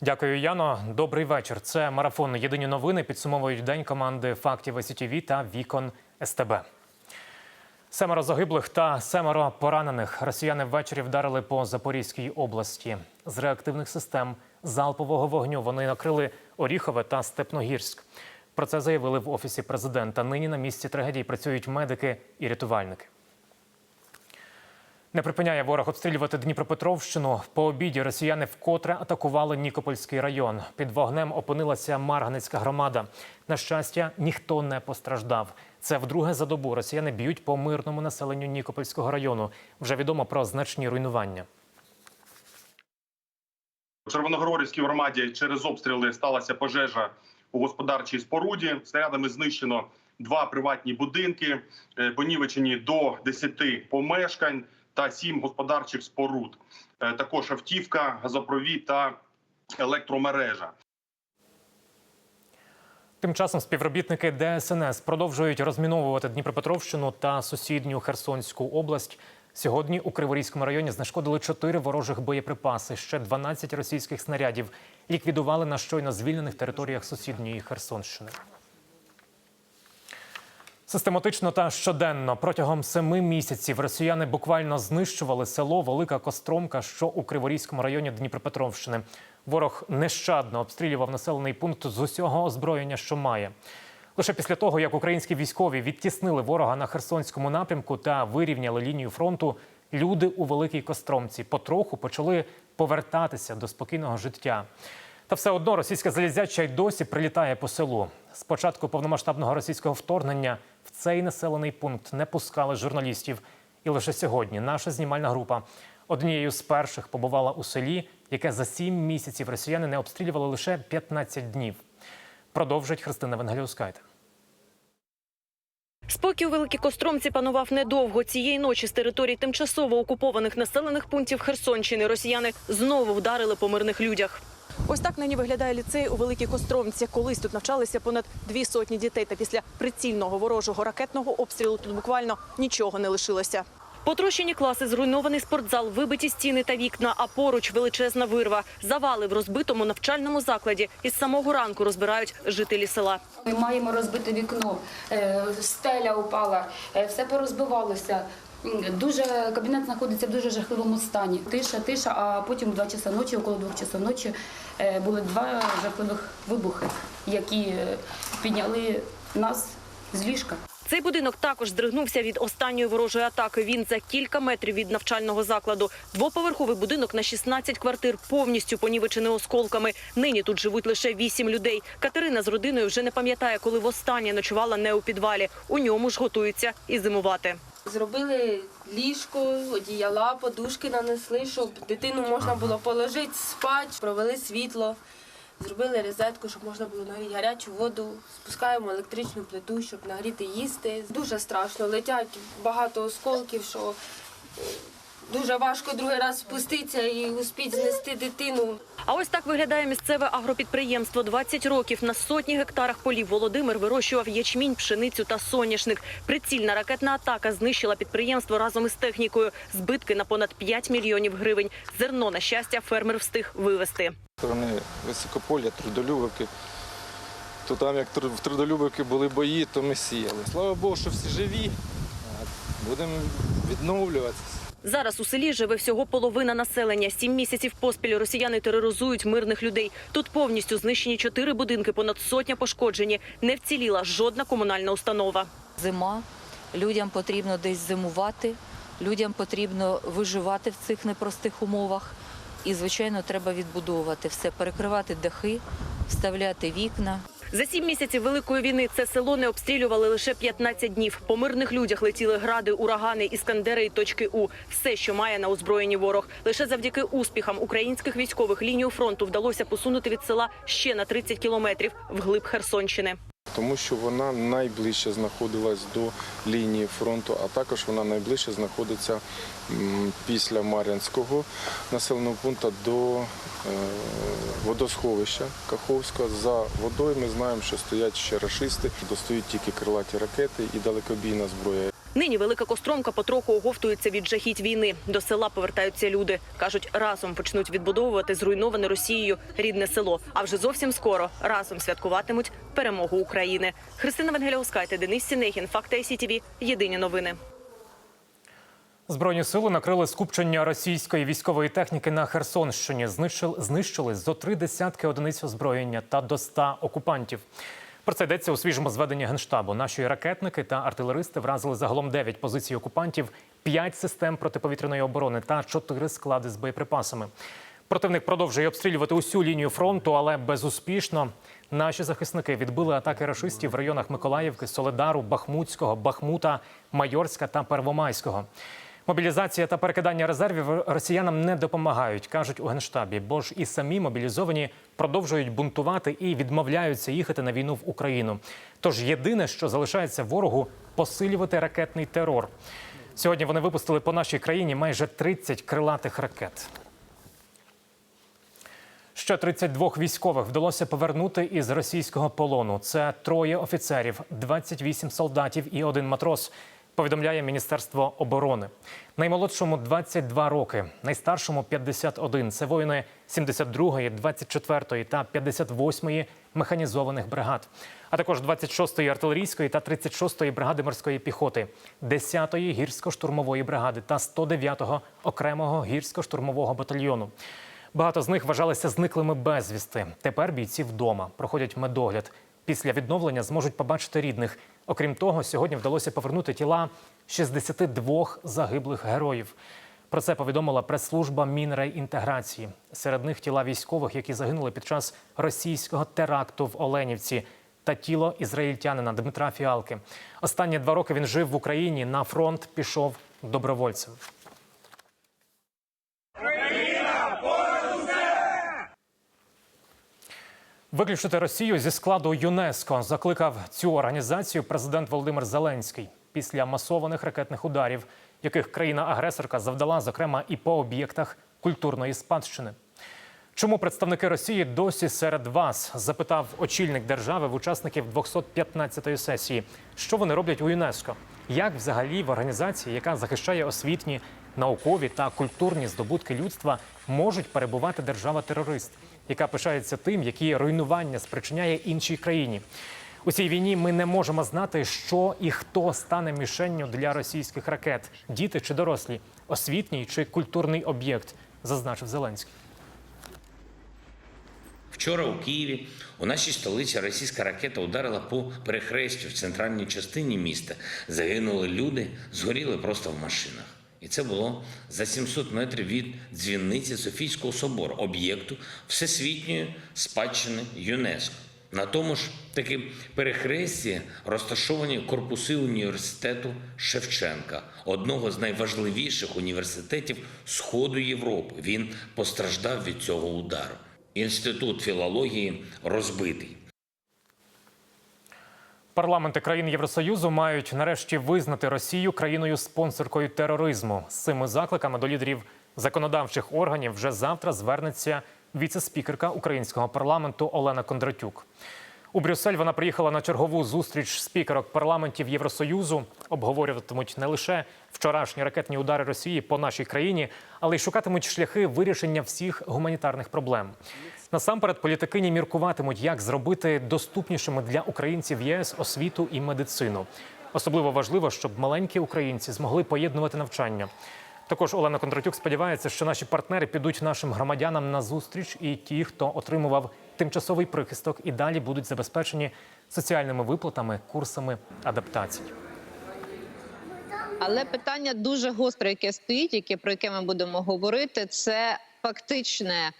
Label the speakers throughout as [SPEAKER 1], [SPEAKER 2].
[SPEAKER 1] Дякую, Яно. Добрий вечір. Це марафон. Єдині новини підсумовують день команди фактів СІТВ та Вікон СТБ. Семеро загиблих та семеро поранених. Росіяни ввечері вдарили по Запорізькій області. З реактивних систем залпового вогню вони накрили Оріхове та Степногірськ. Про це заявили в офісі президента. Нині на місці трагедії працюють медики і рятувальники. Не припиняє ворог обстрілювати Дніпропетровщину. По обіді росіяни вкотре атакували Нікопольський район. Під вогнем опинилася Марганецька громада. На щастя, ніхто не постраждав. Це вдруге за добу росіяни б'ють по мирному населенню Нікопольського району. Вже відомо про значні руйнування.
[SPEAKER 2] У Червоногорівській громаді через обстріли сталася пожежа у господарчій споруді. Снарядами знищено два приватні будинки, е, понівечені до 10 помешкань та 7 господарчих споруд. Е, Також автівка, газопровід та електромережа.
[SPEAKER 1] Тим часом співробітники ДСНС продовжують розміновувати Дніпропетровщину та сусідню Херсонську область. Сьогодні у Криворізькому районі знешкодили чотири ворожих боєприпаси. Ще 12 російських снарядів ліквідували на щойно звільнених територіях сусідньої Херсонщини. Систематично та щоденно протягом семи місяців росіяни буквально знищували село Велика Костромка, що у Криворізькому районі Дніпропетровщини. Ворог нещадно обстрілював населений пункт з усього озброєння, що має. Лише після того, як українські військові відтіснили ворога на Херсонському напрямку та вирівняли лінію фронту, люди у Великій Костромці потроху почали повертатися до спокійного життя. Та все одно російська залізяча й досі прилітає по селу. З початку повномасштабного російського вторгнення в цей населений пункт не пускали журналістів. І лише сьогодні наша знімальна група однією з перших побувала у селі, яке за сім місяців росіяни не обстрілювали лише 15 днів. Продовжить Христина Венгеліускайте.
[SPEAKER 3] Спокій у Великій Костромці панував недовго. Цієї ночі з території тимчасово окупованих населених пунктів Херсонщини росіяни знову вдарили по мирних людях. Ось так нині виглядає ліцей у Великій Костромці. Колись тут навчалися понад дві сотні дітей. Та після прицільного ворожого ракетного обстрілу тут буквально нічого не лишилося. Потрощені класи, зруйнований спортзал, вибиті стіни та вікна, а поруч величезна вирва. Завали в розбитому навчальному закладі. Із самого ранку розбирають жителі села.
[SPEAKER 4] Ми маємо розбите вікно, е, стеля упала, е, все порозбивалося. Дуже кабінет знаходиться в дуже жахливому стані. Тиша, тиша. А потім 2 часа ночі, около 2 часов ночі, е, були два жахливих вибухи, які е, підняли нас з ліжка.
[SPEAKER 3] Цей будинок також здригнувся від останньої ворожої атаки. Він за кілька метрів від навчального закладу. Двоповерховий будинок на 16 квартир повністю понівечений осколками. Нині тут живуть лише 8 людей. Катерина з родиною вже не пам'ятає, коли востаннє ночувала не у підвалі. У ньому ж готуються і зимувати.
[SPEAKER 5] Зробили ліжко, одіяла, подушки нанесли, щоб дитину можна було положити, спати, провели світло, зробили розетку, щоб можна було нагріти гарячу воду, спускаємо електричну плиту, щоб нагріти їсти. Дуже страшно, летять багато осколків, що е, дуже важко другий раз спуститися і успіть знести дитину.
[SPEAKER 3] А ось так виглядає місцеве агропідприємство. 20 років на сотні гектарах полів Володимир вирощував ячмінь, пшеницю та соняшник. Прицільна ракетна атака знищила підприємство разом із технікою. Збитки на понад 5 мільйонів гривень. Зерно, на щастя, фермер встиг вивезти.
[SPEAKER 6] сторони Високополя, Трудолюбівки. То там, як в Трудолюбівки були бої, то ми сіяли. Слава Богу, що всі живі. Будемо відновлюватися.
[SPEAKER 3] Зараз у селі живе всього половина населення. Сім місяців поспіль росіяни тероризують мирних людей. Тут повністю знищені чотири будинки, понад сотня пошкоджені. Не вціліла жодна комунальна установа.
[SPEAKER 7] зима, людям потрібно десь зимувати, людям потрібно виживати в цих непростих умовах. І, звичайно, треба відбудовувати все, перекривати дахи, вставляти вікна.
[SPEAKER 3] За сім місяців великої війни це село не обстрілювали лише 15 днів. По мирних людях летіли гради, урагани, іскандери і точки У. Все, що має на озброєнні ворог. Лише завдяки успіхам українських військових лінію фронту вдалося посунути від села ще на 30 кілометрів вглиб Херсонщини.
[SPEAKER 6] Тому що вона найближче знаходилась до лінії фронту, а також вона найближче знаходиться після Мар'янського населеного пункту до е, водосховища Каховського. За водою ми знаємо, що стоять ще рашисти, достають тільки крилаті ракети і далекобійна зброя.
[SPEAKER 3] Нині велика костромка потроху оговтується від жахіть війни. До села повертаються люди. кажуть, разом почнуть відбудовувати зруйноване Росією рідне село. А вже зовсім скоро разом святкуватимуть перемогу України. Христина Венгеляускайте, Денис Сінегін, Факти СІТВ. Єдині новини.
[SPEAKER 1] Збройні сили накрили скупчення російської військової техніки на Херсонщині. Знищили, знищили зо три десятки одиниць озброєння та до ста окупантів. Про це йдеться у свіжому зведенні генштабу. Наші ракетники та артилеристи вразили загалом 9 позицій окупантів, 5 систем протиповітряної оборони та 4 склади з боєприпасами. Противник продовжує обстрілювати усю лінію фронту, але безуспішно. Наші захисники відбили атаки рашистів в районах Миколаївки, Соледару, Бахмутського, Бахмута, Майорська та Первомайського. Мобілізація та перекидання резервів росіянам не допомагають, кажуть у генштабі, бо ж і самі мобілізовані продовжують бунтувати і відмовляються їхати на війну в Україну. Тож єдине, що залишається ворогу, посилювати ракетний терор. Сьогодні вони випустили по нашій країні майже 30 крилатих ракет. Ще 32 військових вдалося повернути із російського полону. Це троє офіцерів, 28 солдатів і один матрос. Повідомляє Міністерство оборони. Наймолодшому 22 роки, найстаршому 51. Це воїни 72-ї, 24-ї та 58-ї механізованих бригад, а також 26-ї артилерійської та 36-ї бригади морської піхоти, 10-ї гірсько-штурмової бригади та 109-го окремого гірсько-штурмового батальйону. Багато з них вважалися зниклими безвісти. Тепер бійці вдома проходять медогляд. Після відновлення зможуть побачити рідних. Окрім того, сьогодні вдалося повернути тіла 62 загиблих героїв. Про це повідомила прес-служба Мінреінтеграції. Серед них тіла військових, які загинули під час російського теракту в Оленівці, та тіло ізраїльтянина Дмитра Фіалки. Останні два роки він жив в Україні. На фронт пішов добровольцем. Виключити Росію зі складу ЮНЕСКО закликав цю організацію президент Володимир Зеленський після масованих ракетних ударів, яких країна-агресорка завдала, зокрема, і по об'єктах культурної спадщини. Чому представники Росії досі серед вас? запитав очільник держави в учасників 215-ї сесії. Що вони роблять у ЮНЕСКО? Як взагалі в організації, яка захищає освітні, наукові та культурні здобутки людства, можуть перебувати держава-терорист, яка пишається тим, які руйнування спричиняє іншій країні? У цій війні ми не можемо знати, що і хто стане мішенню для російських ракет: діти чи дорослі, освітній чи культурний об'єкт, зазначив Зеленський.
[SPEAKER 8] Вчора у Києві у нашій столиці російська ракета ударила по перехрестю в центральній частині міста. Загинули люди, згоріли просто в машинах. І це було за 700 метрів від дзвіниці Софійського собору, об'єкту всесвітньої спадщини ЮНЕСКО. На тому ж таки перехресті розташовані корпуси університету Шевченка, одного з найважливіших університетів Сходу Європи. Він постраждав від цього удару. Інститут філології розбитий.
[SPEAKER 1] Парламенти країн Євросоюзу мають нарешті визнати Росію країною спонсоркою тероризму. З цими закликами до лідерів законодавчих органів вже завтра звернеться віце-спікерка українського парламенту Олена Кондратюк. У Брюссель вона приїхала на чергову зустріч спікерок парламентів Євросоюзу. Обговорюватимуть не лише вчорашні ракетні удари Росії по нашій країні, але й шукатимуть шляхи вирішення всіх гуманітарних проблем. Насамперед, політикині міркуватимуть, як зробити доступнішими для українців ЄС освіту і медицину. Особливо важливо, щоб маленькі українці змогли поєднувати навчання. Також Олена Кондратюк сподівається, що наші партнери підуть нашим громадянам на зустріч, і ті, хто отримував тимчасовий прихисток, і далі будуть забезпечені соціальними виплатами, курсами адаптації.
[SPEAKER 9] Але питання дуже гостре, яке стоїть, яке про яке ми будемо говорити, це фактичне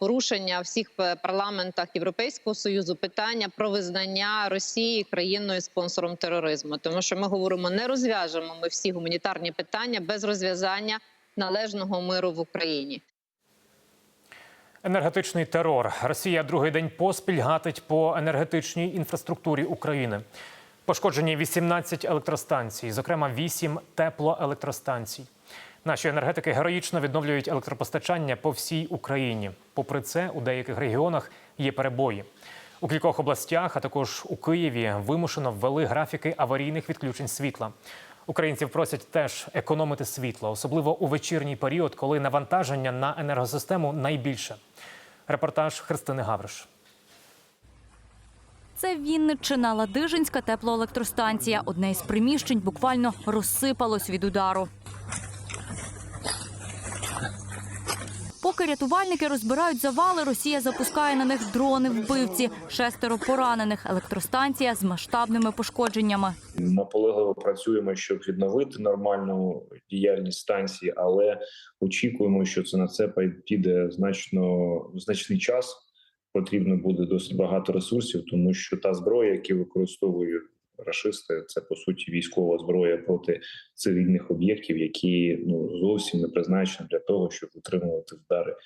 [SPEAKER 9] порушення всіх парламентах Європейського союзу питання про визнання Росії країною спонсором тероризму. Тому що ми говоримо, не розв'яжемо ми всі гуманітарні питання без розв'язання належного миру в Україні.
[SPEAKER 1] Енергетичний терор. Росія другий день поспіль гатить по енергетичній інфраструктурі України. Пошкоджені 18 електростанцій, зокрема 8 теплоелектростанцій. Наші енергетики героїчно відновлюють електропостачання по всій Україні. Попри це, у деяких регіонах є перебої. У кількох областях, а також у Києві, вимушено ввели графіки аварійних відключень світла. Українців просять теж економити світло, особливо у вечірній період, коли навантаження на енергосистему найбільше. Репортаж Христини Гавриш.
[SPEAKER 10] Це Вінниччина, Ладижинська теплоелектростанція. Одне із приміщень буквально розсипалось від удару. Поки рятувальники розбирають завали, Росія запускає на них дрони-вбивці. Шестеро поранених. Електростанція з масштабними пошкодженнями.
[SPEAKER 11] наполегливо працюємо, щоб відновити нормальну діяльність станції, але очікуємо, що це на це піде значно значний час. Потрібно буде досить багато ресурсів, тому що та зброя, яку використовують рашисти, це по суті військова зброя проти цивільних об'єктів, які ну зовсім не призначені для того, щоб утримувати вдари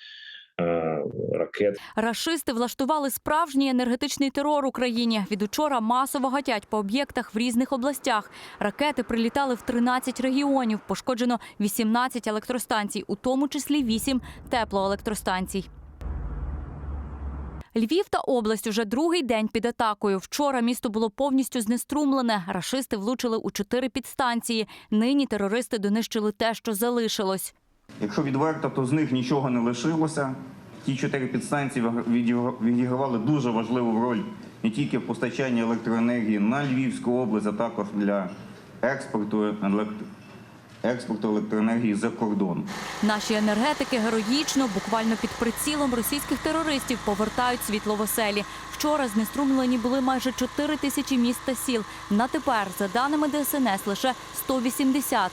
[SPEAKER 11] е, ракет.
[SPEAKER 10] Рашисти влаштували справжній енергетичний терор Україні. Від учора масово гатять по об'єктах в різних областях. Ракети прилітали в 13 регіонів. Пошкоджено 18 електростанцій, у тому числі 8 теплоелектростанцій. Львів та область уже другий день під атакою. Вчора місто було повністю знеструмлене. Рашисти влучили у чотири підстанції. Нині терористи донищили те, що залишилось.
[SPEAKER 12] Якщо відверто, то з них нічого не лишилося. Ті чотири підстанції відігравали дуже важливу роль не тільки в постачанні електроенергії на Львівську область, а також для експорту, експорту електроенергії за кордон.
[SPEAKER 10] Наші енергетики героїчно, буквально під прицілом російських терористів, повертають світло в оселі. Вчора знеструмлені були майже 4 тисячі міст та сіл. На тепер, за даними ДСНС, лише 180.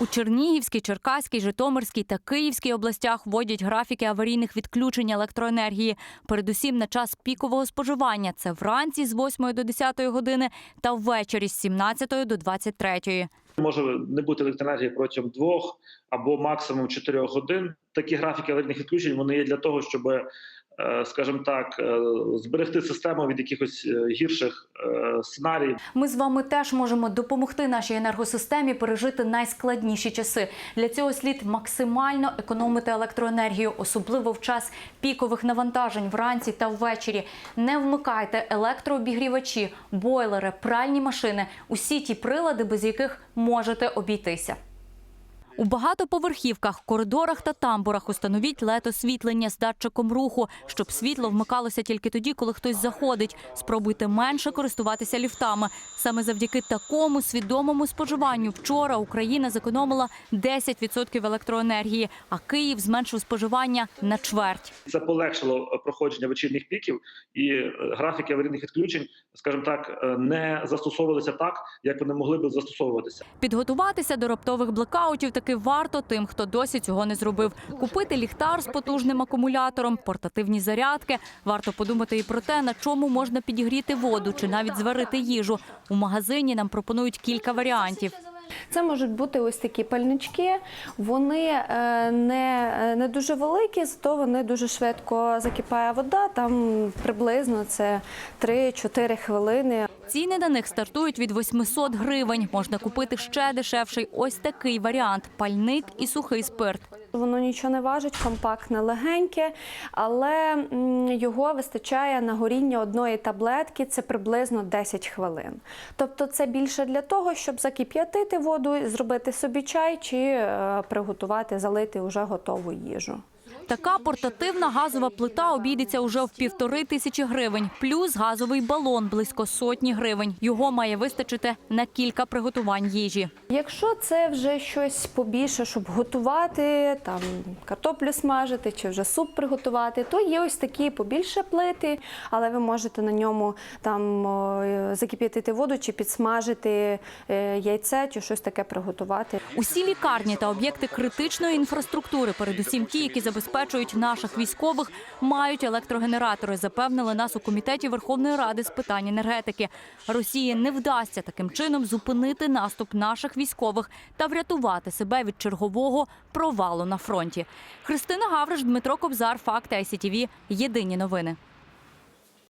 [SPEAKER 10] У Чернігівській, Черкаській, Житомирській та Київській областях вводять графіки аварійних відключень електроенергії. Передусім на час пікового споживання. Це вранці з 8 до 10 години та ввечері з 17 до 23.
[SPEAKER 13] Може не бути електроенергії протягом двох або максимум чотирьох годин. Такі графіки аварійних відключень вони є для того, щоб, скажімо так, е, зберегти систему від якихось е, гірших е, сценаріїв.
[SPEAKER 10] Ми з вами теж можемо допомогти нашій енергосистемі пережити найскладніші часи. Для цього слід максимально економити електроенергію, особливо в час пікових навантажень вранці та ввечері. Не вмикайте електрообігрівачі, бойлери, пральні машини усі ті прилади, без яких можете обійтися. У багатоповерхівках, коридорах та тамбурах установіть лед освітлення з датчиком руху, щоб світло вмикалося тільки тоді, коли хтось заходить. Спробуйте менше користуватися ліфтами. Саме завдяки такому свідомому споживанню вчора Україна зекономила 10% електроенергії, а Київ зменшив споживання на чверть.
[SPEAKER 13] Це полегшило проходження вечірніх піків, і е, графіки аварійних відключень, скажімо так, е, не застосовувалися так, як вони могли би застосовуватися.
[SPEAKER 10] Підготуватися до раптових блекаутів таки варто тим, хто досі цього не зробив. Купити ліхтар з потужним акумулятором, портативні зарядки. Варто подумати і про те, на чому можна підігріти воду чи навіть зварити їжу. У магазині нам пропонують кілька варіантів.
[SPEAKER 14] Це можуть бути ось такі пальнички. Вони е, не, е, не дуже великі, зато вони дуже швидко закипає вода. Там приблизно це 3-4 хвилини.
[SPEAKER 10] Ціни на них стартують від 800 гривень. Можна купити ще дешевший ось такий варіант – пальник і сухий спирт.
[SPEAKER 14] Воно нічого не важить, компактне, легеньке, але його вистачає на горіння одної таблетки. Це приблизно 10 хвилин. Тобто, це більше для того, щоб закип'ятити воду, зробити собі чай чи е, приготувати, залити вже готову їжу.
[SPEAKER 10] Така портативна газова плита обійдеться уже в півтори тисячі гривень, плюс газовий балон близько сотні гривень. Його має вистачити на кілька приготувань їжі.
[SPEAKER 14] Якщо це вже щось побільше, щоб готувати, там картоплю смажити чи вже суп приготувати, то є ось такі побільше плити, але ви можете на ньому там закип'ятити воду чи підсмажити е, яйце чи щось таке приготувати.
[SPEAKER 10] Усі лікарні та об'єкти критичної інфраструктури, передусім ті, які забезпечують наших військових, мають електрогенератори. Запевнили нас у комітеті Верховної Ради з питань енергетики. Росії не вдасться таким чином зупинити наступ наших військових та врятувати себе від чергового провалу на фронті. Христина Гавриш, Дмитро Кобзар, Факти ICTV. Єдині новини.